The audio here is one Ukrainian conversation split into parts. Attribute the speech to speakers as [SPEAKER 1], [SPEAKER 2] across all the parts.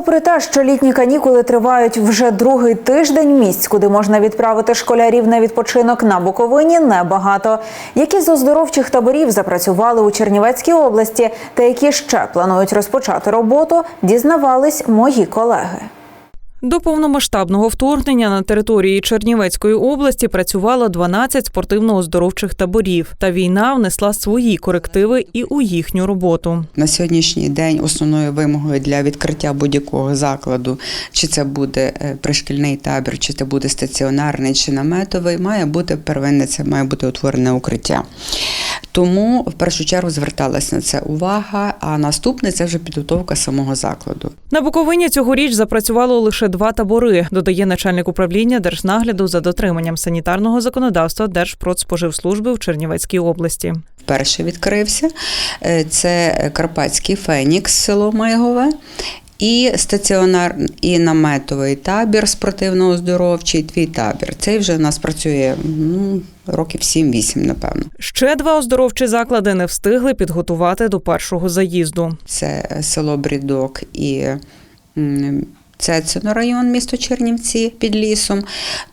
[SPEAKER 1] Попри те, що літні канікули тривають вже другий тиждень, місць, куди можна відправити школярів на відпочинок на Буковині, небагато. Які з оздоровчих таборів запрацювали у Чернівецькій області та які ще планують розпочати роботу, дізнавались мої колеги.
[SPEAKER 2] До повномасштабного вторгнення на території Чернівецької області працювало 12 спортивно-оздоровчих таборів. Та війна внесла свої корективи і у їхню роботу.
[SPEAKER 3] На сьогоднішній день основною вимогою для відкриття будь-якого закладу, чи це буде е, пришкільний табір, чи це буде стаціонарний чи наметовий, має бути первинне, це має бути утворене укриття. Тому в першу чергу зверталась на це увага. А наступне це вже підготовка самого закладу.
[SPEAKER 2] На Буковині цьогоріч запрацювало лише два табори, додає начальник управління держнагляду за дотриманням санітарного законодавства Держпродспоживслужби в Чернівецькій області.
[SPEAKER 3] Вперше відкрився Е, це Карпатський Фенікс, село Майгове. І стаціонар, і наметовий табір спортивно-оздоровчий, твій табір. Цей вже у нас працює ну, років 7-8, напевно.
[SPEAKER 2] Ще два оздоровчі заклади не встигли підготувати до першого заїзду.
[SPEAKER 3] Це село Брідок і м, Цецino місто Чернівці під лісом,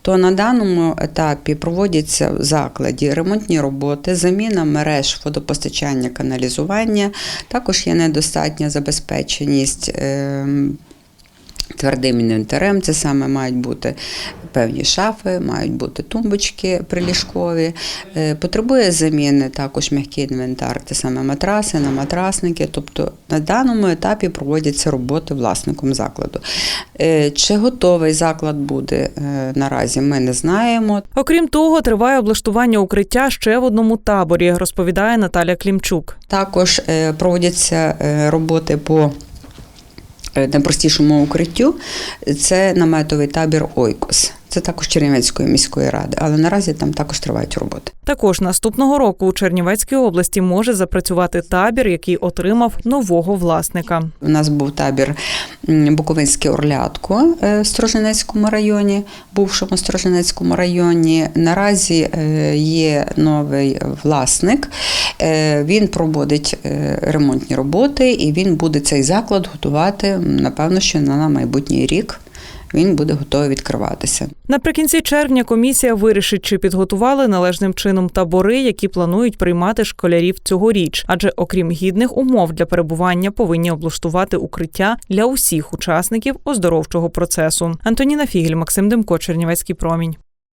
[SPEAKER 3] то на даному етапі проводяться в закладі ремонтні роботи, заміна мереж водопостачання, каналізування. Також є недостатня забезпеченість. Твердим інвентарем, це саме мають бути певні шафи, мають бути тумбочки приліжкові. Е, Потребує заміни також м'який інвентар, це саме матраси, наматрасники. Тобто на даному етапі проводяться роботи власником закладу. Е, Чи готовий заклад буде е, наразі, ми не знаємо.
[SPEAKER 2] Окрім того, триває облаштування укриття ще в одному таборі, розповідає Наталя Клімчук.
[SPEAKER 3] Також проводяться роботи по найпростішому укриттю. Це наметовий табір Ойкос. Це також Чернівецької міської ради, але наразі там також тривають роботи.
[SPEAKER 2] Також наступного року у Чернівецькій області може запрацювати табір, який отримав нового власника.
[SPEAKER 3] У нас був табір Буковинське Орлятко е, в Строженецькому районі, бувшому Строженецькому районі. Наразі е, є новий власник. Е, Він проводить ремонтні роботи і він буде цей заклад готувати, напевно, що на майбутній рік. Він буде готовий відкриватися.
[SPEAKER 2] Наприкінці червня комісія вирішить, чи підготували належним чином табори, які планують приймати школярів цьогоріч. Адже окрім гідних умов для перебування, повинні облаштувати укриття для усіх учасників оздоровчого процесу. Антоніна Фігель, Максим Демко, Чернівецький промінь.